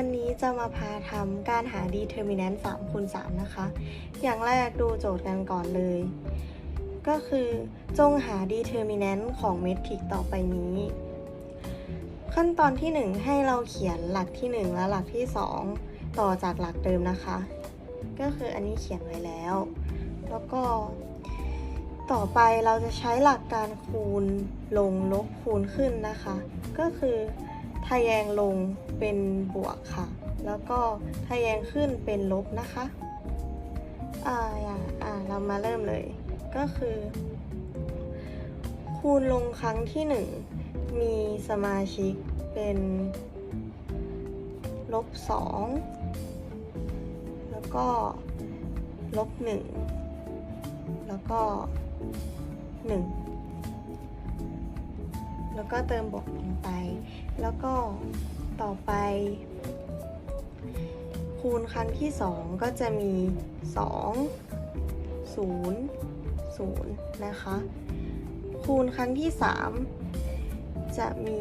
วันนี้จะมาพาทำการหา determinant 3คูณ3นะคะ อย่างแรกดูโจทย์กันก่อนเลย ก็คือจงหา determinant ของเมทริกต่อไปนี้ ขั้นตอนที่ 1 ให้เราเขียนหลักที่ 1 และหลักที่ 2 ต่อจากหลักเดิมนะคะ ก็คืออันนี้เขียนไว้แล้ว แล้วก็ ต่อไปเราจะใช้หลักการคูณลงลบคูณขึ้นนะคะ ก็คือ ทะแยงลงเป็นบวกค่ะ แล้วก็ทะแยงขึ้นเป็นลบนะคะอ่าอย่าอ่าเรามาเริ่มเลย ก็คือ คูณลงครั้งที่หนึ่งมีสมาชิกเป็นลบสองแล้วก็ลบหนึ่งแล้วก็หนึ่ง แล้วก็เติมบวกลงไป แล้วก็ต่อไป คูณครั้งที่สองก็จะมีสองศูนย์ศูนย์นะคะ คูณครั้งที่สามจะมี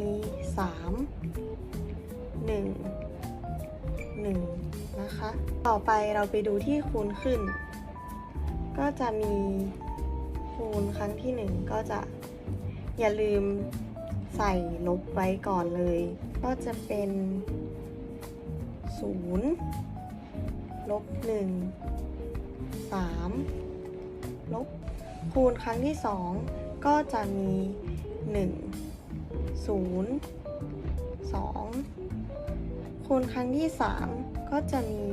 สามหนึ่งหนึ่งนะคะ ต่อไปเราไปดูที่คูณขึ้น ก็จะมีคูณครั้งที่หนึ่งก็จะอย่าลืม ใส่ลบไว้ก่อนเลย ก็จะเป็นศูนย์ลบหนึ่งสามลบ คูณครั้งที่สองก็จะมีหนึ่งศูนย์สองคูณครั้งที่สามก็จะมี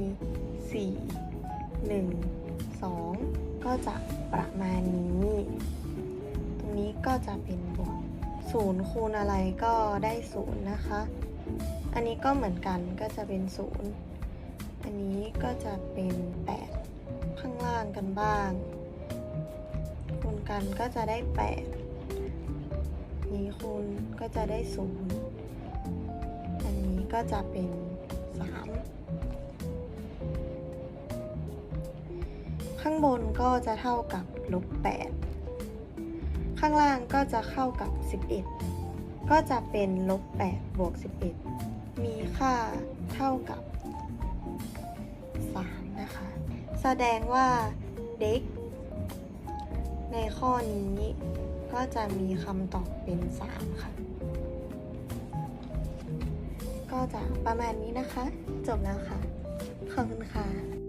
สี่หนึ่งสองก็จะประมาณนี้ ตรงนี้ก็จะเป็นบวก ศูนย์คูณอะไรก็ได้ศูนย์นะคะ อันนี้ก็เหมือนกันก็จะเป็นศูนย์อันนี้ก็จะเป็นแปดข้างล่างกันบ้าง คูณกันก็จะได้แปดนี้คูณก็จะได้ศูนย์อันนี้ก็จะเป็นสามข้างบนก็จะเท่ากับลบแปด ข้างล่างก็จะเข้ากับ 11 ก็จะเป็นลบ8บวก 11 มีค่าเท่ากับ 3 นะคะ แสดงว่าเด็ก ในข้อนี้ก็จะมีคำตอบเป็น 3 ค่ะ ก็จะประมาณนี้นะคะ จบแล้วค่ะ ขอบคุณค่ะ